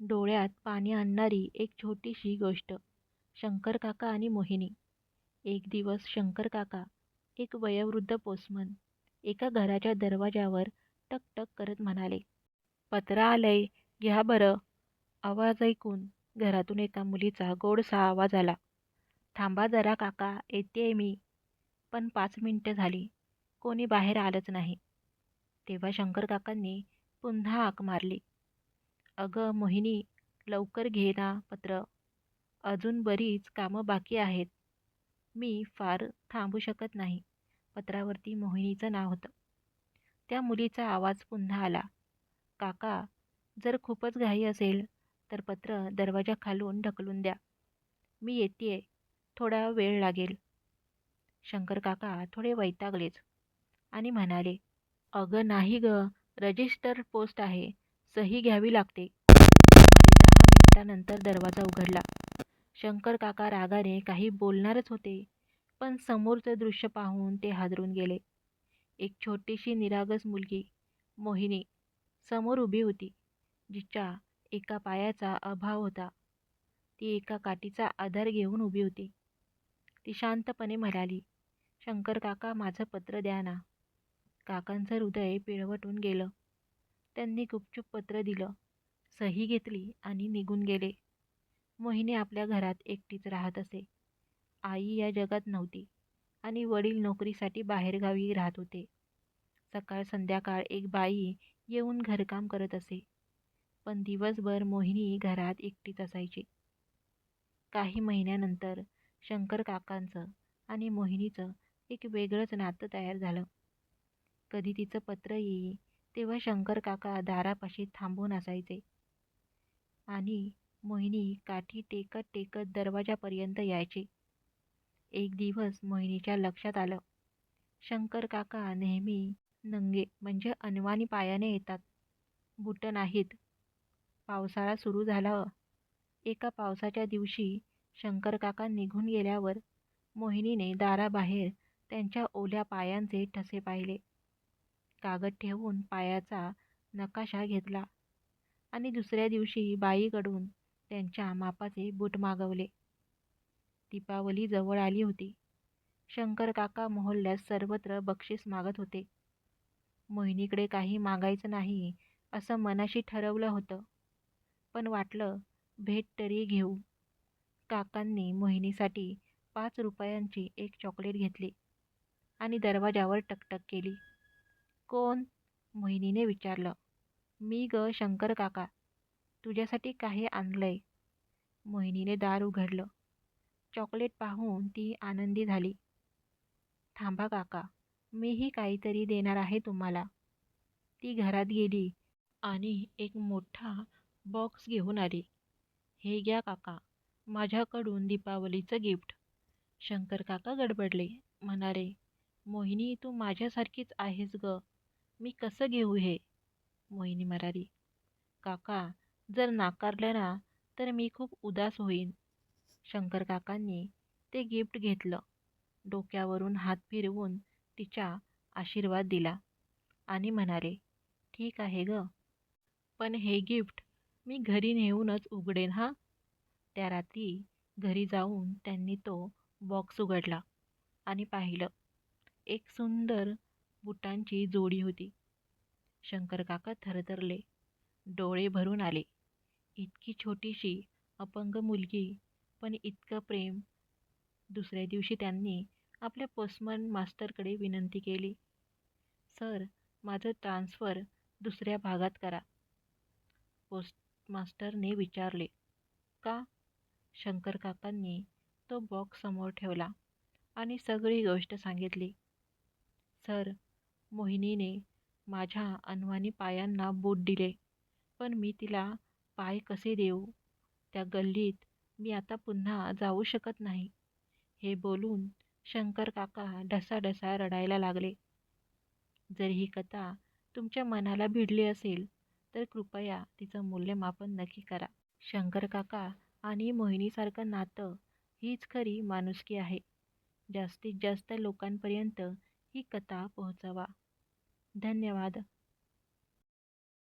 डोळ्यात पाणी आणणारी एक छोटीशी गोष्ट शंकरकाका आणि मोहिनी. एक दिवस शंकरकाका एक वयोवृद्ध पोस्टमन एका घराच्या दरवाजावर टक टक करत म्हणाले पत्र आलंय घ्या बरं. आवाज ऐकून घरातून एका मुलीचा गोडसा आवाज आला थांबा जरा काका येते मी. पण पाच मिनटं झाली कोणी बाहेर आलंच नाही. तेव्हा शंकरकाकांनी पुन्हा आक मारली अगं मोहिनी लवकर घे ना पत्र. अजून बरीच कामं बाकी आहेत. मी फार थांबू शकत नाही. पत्रावरती मोहिनीचं नाव होतं. त्या मुलीचा आवाज पुन्हा आला. काका जर खूपच घाई असेल तर पत्र दरवाजा खालून ढकलून द्या. मी येते थोडा वेळ लागेल. शंकर काका थोडे वैतागलेच आणि म्हणाले अगं नाही ग. रजिस्टर पोस्ट आहे. सही घ्यावी लागते. सुमारे दहा मिनिटानंतर दरवाजा उघडला. शंकर काका रागाने काही बोलणारच होते पण समोरचं दृश्य पाहून ते हादरून गेले. एक छोटीशी निरागस मुलगी मोहिनी समोर उभी होती जिच्या एका पायाचा अभाव होता. ती एका काठीचा आधार घेऊन उभी होती. ती शांतपणे म्हणाली शंकर काका माझं पत्र द्या ना. काकांचं हृदय पिळवटून गेलं. त्यांनी गुपचूप पत्र दिलं. सही घेतली आणि निघून गेले. मोहिनी आपल्या घरात एकटीच राहत असे. आई या जगात नव्हती आणि वडील नोकरीसाठी बाहेरगावी राहत होते. सकाळ संध्याकाळ एक बाई येऊन घरकाम करत असे. पण दिवसभर मोहिनी घरात एकटीच असायची. काही महिन्यानंतर शंकर काकांचं आणि मोहिनीचं एक वेगळंच नातं तयार झालं. कधी तिचं पत्र येई तेव्हा शंकर काका दारापाशी थांबून असायचे. आणि मोहिनी काठी टेकत टेकत दरवाजापर्यंत यायची. एक दिवस मोहिनीच्या लक्षात आलं. शंकर काका नेहमी नंगे म्हणजे अनवाणी पायाने येतात. बुटं नाहीत. पावसाळा सुरू झाला. एका पावसाच्या दिवशी शंकर काका निघून गेल्यावर मोहिनीने दाराबाहेर त्यांच्या ओल्या पायांचे ठसे पाहिले. कागद ठेवून पायाचा नकाशा घेतला आणि दुसऱ्या दिवशी बाईकडून त्यांच्या मापाचे बूट मागवले. दीपावली जवळ आली होती. शंकर काका मोहल्ल्यात सर्वत्र बक्षीस मागत होते. मोहिनीकडे काही मागायचं नाही असं मनाशी ठरवलं होतं. पण वाटलं भेट तरी घेऊ. काकांनी मोहिनीसाठी पाच रुपयांची एक चॉकलेट घेतली आणि दरवाजावर टकटक केली. कोण? मोहिनीने विचारलं. मी ग शंकर काका. तुझ्यासाठी काही आणलंय. मोहिनीने दार उघडलं. चॉकलेट पाहून ती आनंदी झाली. थांबा काका मीही काहीतरी देणार आहे तुम्हाला. ती घरात गेली आणि एक मोठा बॉक्स घेऊन आली. हे घ्या काका माझ्याकडून दीपावलीचं गिफ्ट. शंकर काका गडबडले. म्हणाले मोहिनी तू माझ्यासारखीच आहेस ग. मी कसं घेऊ हे? मोहिनी म्हणाली. काका जर नाकारलं ना तर मी खूप उदास होईन. शंकर काकांनी ते गिफ्ट घेतलं. डोक्यावरून हात फिरवून तिच्या आशीर्वाद दिला आणि म्हणाले ठीक आहे ग. पण हे गिफ्ट मी घरी नेऊनच उघडेन हा. त्या रात्री घरी जाऊन त्यांनी तो बॉक्स उघडला आणि पाहिलं. एक सुंदर बुटांची जोडी होती. शंकरकाका थरथरले डोळे भरून आले. इतकी छोटीशी अपंग मुलगी पण इतकं प्रेम. दुसऱ्या दिवशी त्यांनी आपल्या पोस्टमन मास्टरकडे विनंती केली. सर माझं ट्रान्सफर दुसऱ्या भागात करा. पोस्ट मास्टरने विचारले. का? शंकर काकांनी तो बॉक्स समोर ठेवला आणि सगळी गोष्ट सांगितली. सर मोहिनीने माझ्या अनवाणी पायांना बोट दिले. पण मी तिला पाय कसे देऊ? त्या गल्लीत मी आता पुन्हा जाऊ शकत नाही. हे बोलून शंकर काका ढसाढसा रडायला लागले. जर ही कथा तुमच्या मनाला भिडली असेल तर कृपया तिचं मूल्यमापन नक्की करा. शंकर काका आणि मोहिनीसारखं नातं हीच खरी माणुसकी आहे. जास्तीत जास्त लोकांपर्यंत ही कथा पोहोचवा. धन्यवाद.